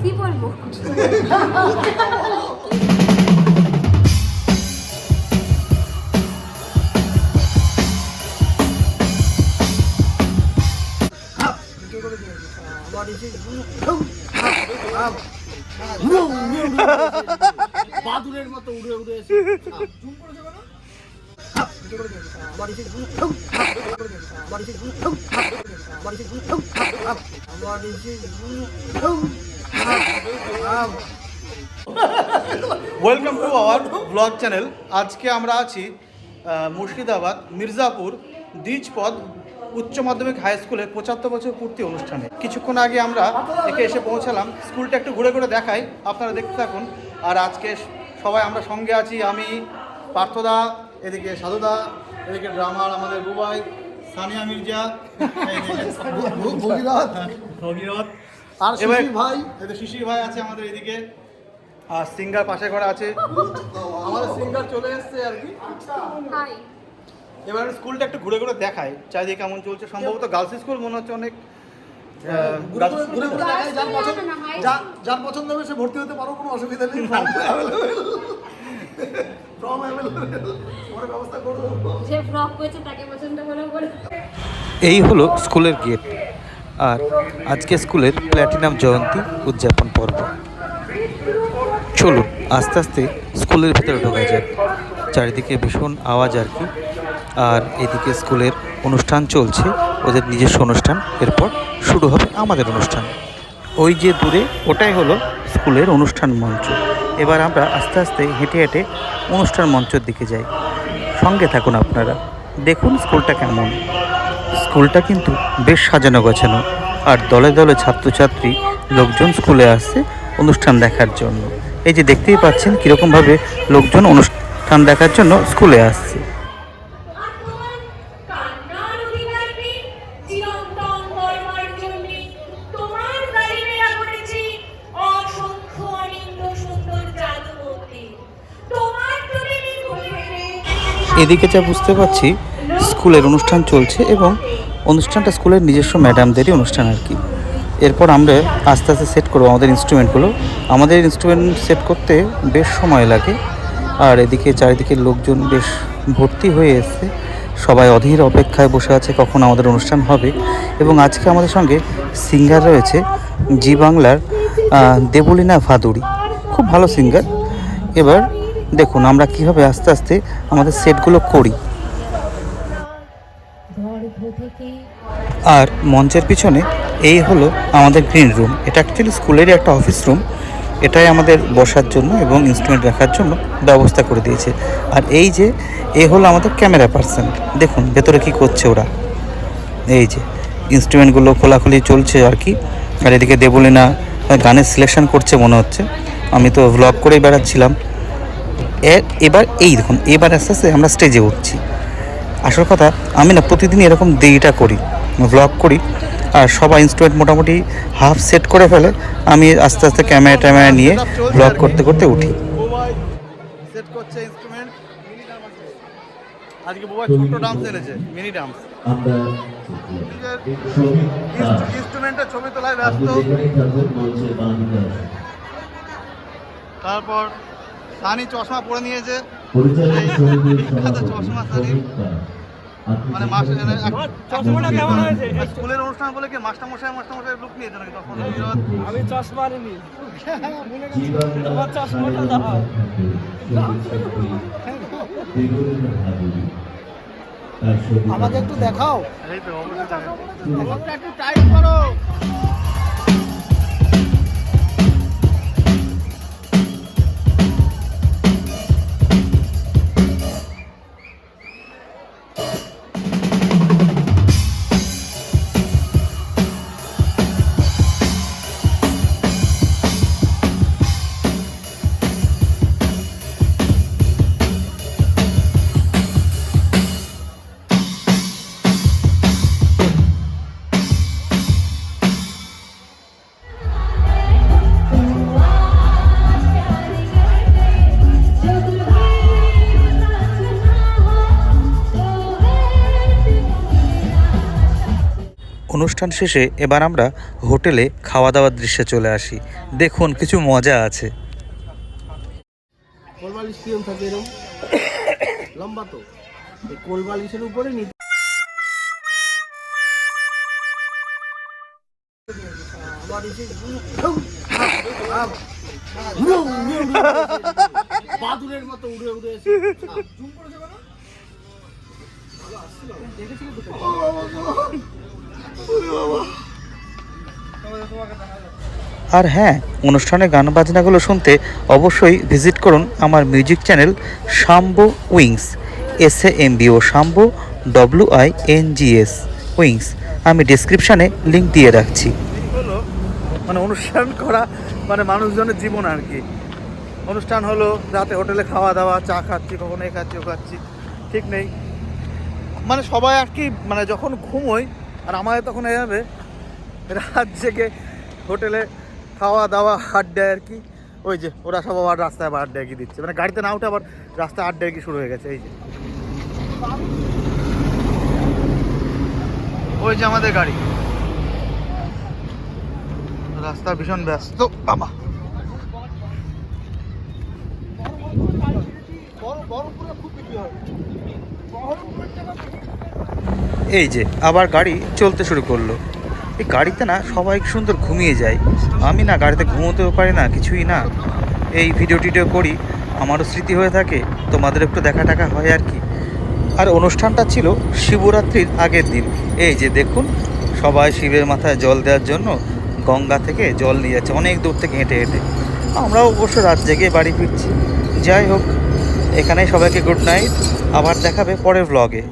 কি বলব বাদুরের মতো উড়ে উড়ে এসে জুম করেছে কেন? আমার এসে জুম- আমার এসে জুম- আমার এসে জুম- আমার এসে zoom- welcome to our blog channel আজকে আমরা আছি মুর্শিদাবাদ, মির্জাপুর, দ্বিজপদ উচ্চ মাধ্যমিক হাই স্কুলের পঁচাত্তর বছর পূর্তি অনুষ্ঠানে। কিছুক্ষণ আগে আমরা একে এসে পৌঁছালাম। স্কুলটা একটু ঘুরে ঘুরে দেখাই, আপনারা দেখতে থাকুন। আর আজকে সবাই আমরা সঙ্গে আছি, আমি, পার্থদা, এদিকে সাধুদা, এদিকে ড্রামার আমাদের বুবাই সানিয়া মির্জা। ভগীরথ। ভগীরথ। আর শিশির ভাই? এতে শিশির ভাই আছে আমাদের এদিকে। আর সিঙ্গার পাশে ঘরে আছে। আমাদের সিঙ্গার চলে এসছে আর কি। হাই। এবার স্কুলটা একটু ঘুরে ঘুরে দেখায় চারিদিকে কেমন চলছে? সম্ভবত গার্লস স্কুল মনে হচ্ছে অনেক যার পছন্দ হবে সে ভর্তি হতে পারো কোনো অসুবিধা নেই। ফর্ম অ্যাভেলেবেল পরে ব্যবস্থা করব যে ফ্রক করেছে তাকে পছন্দ হলো বলে। এই হলো স্কুলের গেট। আর আজকে স্কুলের প্ল্যাটিনাম জয়ন্তী উদযাপন পর্ব। চলুন আস্তে আস্তে স্কুলের ভেতরে ঢোকা যাক। চারিদিকে ভীষণ আওয়াজ আর কি। আর এদিকে স্কুলের অনুষ্ঠান চলছে। ওদের নিজস্ব অনুষ্ঠান। এরপর শুরু হবে আমাদের অনুষ্ঠান। ওই যে দূরে ওটাই হলো স্কুলের অনুষ্ঠান মঞ্চ। এবার আমরা আস্তে আস্তে হেঁটে হেঁটে অনুষ্ঠান মঞ্চের দিকে যাই। সঙ্গে থাকুন আপনারা। দেখুন স্কুলটা কেমন। স্কুলটা কিন্তু বেশ সাজানো গোছানো। আর দলে দলে ছাত্রছাত্রী, লোকজন স্কুলে আসছে অনুষ্ঠান দেখার জন্য। এই যে দেখতেই পাচ্ছেন কীরকমভাবে লোকজন অনুষ্ঠান দেখার জন্য স্কুলে আসছে। এদিকে যা বুঝতে পারছি, স্কুলের অনুষ্ঠান চলছে এবং অনুষ্ঠানটা স্কুলের নিজস্ব ম্যাডামদেরই অনুষ্ঠান আর কি। এরপর আমরা আস্তে আস্তে সেট করব আমাদের ইনস্ট্রুমেন্টগুলো আমাদের ইনস্ট্রুমেন্ট সেট করতে বেশ সময় লাগে, আর এদিকে চারিদিকে লোকজন বেশ ভর্তি হয়ে এসছে। সবাই অধীর অপেক্ষায় বসে আছে কখন আমাদের অনুষ্ঠান হবে। এবং আজকে আমাদের সঙ্গে সিঙ্গার রয়েছে, জি বাংলার দেবলীনা ভাদুড়ি। খুব ভালো সিঙ্গার এবার দেখুন, আমরা কীভাবে আস্তে আস্তে আমাদের সেটগুলো করি। আর মঞ্চের পিছনে এই হলো আমাদের গ্রিন রুম এটা অ্যাকচুয়ালি স্কুলেরই একটা অফিস রুম এটাই আমাদের বসার জন্য এবং ইনস্ট্রুমেন্ট রাখার জন্য ব্যবস্থা করে দিয়েছে। আর এই যে, এ হলো আমাদের ক্যামেরা পার্সন দেখুন, ভেতরে কি করছে ওরা। এই যে ইনস্ট্রুমেন্টগুলো খোলাখুলি চলছে আর কি। আর এদিকে দেবলিনা গানের সিলেকশন করছে মনে হচ্ছে। আমি তো ভ্লগ করেই বেড়াচ্ছিলাম। এ- এবার এই দেখুন এবার আস্তে আস্তে আমরা স্টেজে উঠছি। আসল কথা আমি না প্রতিদিন এরকম দেরিটা করি ভ্লগ করি আর সবাই ইনস্ট্রুমেন্ট মোটামুটি হাফ সেট করে ফেলে আমি আস্তে আস্তে ক্যামেরা ট্যামেরা নিয়ে ভ্লগ করতে করতে উঠি। সেট করছে ইনস্ট্রুমেন্ট আজকে ডান্স এনেছে মিনি ডান্স ইনস্ট্রুমেন্টের ছবি তোলায় ব্যস্ত। তারপর সানি চশমা পরে নিয়েছে। চশমা সানি। মানে আসুন। স্কুলের অনুষ্ঠান বলে কি মাস্টার মশাই মাস্টার মশাই লুক নিয়েছে নাকি তখন? আমি চশমা আমাকে একটু দেখাও। এই তো অবশ্যই একটু টাইট করো। অনুষ্ঠান শেষে এবার আমরা হোটেলে খাওয়া দাওয়ার দৃশ্যে চলে আসি। দেখুন কিছু মজা আছে। লম্বা তো। উপরে বাদুরের মতো উড়ে উড়ে এসে জুম আর হ্যাঁ অনুষ্ঠানে গান বাজনাগুলো শুনতে অবশ্যই ভিজিট করুন আমার music channel Shambo wings S A M B O Shambo W I N G S wings. আমি ডিসক্রিপশানে লিঙ্ক দিয়ে রাখছি। মানে অনুষ্ঠান করা মানে মানুষজনের জীবন আর কি। অনুষ্ঠান হলো, রাতে হোটেলে খাওয়া দাওয়া, চা খাচ্ছি, কখনো এ খাচ্ছি, ও খাচ্ছি, ঠিক নেই। মানে সবাই আর কি মানে যখন ঘুমোই, আর আমাদের তখন এভাবে রাত জেগে হোটেলে খাওয়া দাওয়া, আড্ডা আর কি। ওই যে, ওরা সব আবার রাস্তায় আবার আড্ডা কি দিচ্ছে। মানে গাড়িতে না উঠে আবার রাস্তায় আড্ডা কি শুরু হয়ে গেছে, এই যে। ওই যে আমাদের গাড়ি। রাস্তা ভীষণ ব্যস্ত। বাবা। এই যে, আবার গাড়ি চলতে শুরু করল। এই গাড়িতে না সবাই সুন্দর ঘুমিয়ে যায়। আমি না গাড়িতে ঘুমোতেও পারি না, কিছুই না। এই ভিডিও টিডিও করি, আমারও স্মৃতি হয়ে থাকে, তোমাদের একটু দেখা টাকা হয় আর কি। আর অনুষ্ঠানটা ছিল শিবরাত্রির আগের দিন। এই যে দেখুন, সবাই শিবের মাথায় জল দেওয়ার জন্য গঙ্গা থেকে জল নিয়ে যাচ্ছে, অনেক দূর থেকে হেঁটে হেঁটে। আমরাও অবশ্য রাত জেগে বাড়ি ফিরছি। যাই হোক এখানে সবাইকে গুড নাইট আবার দেখাবে পরের ব্লগে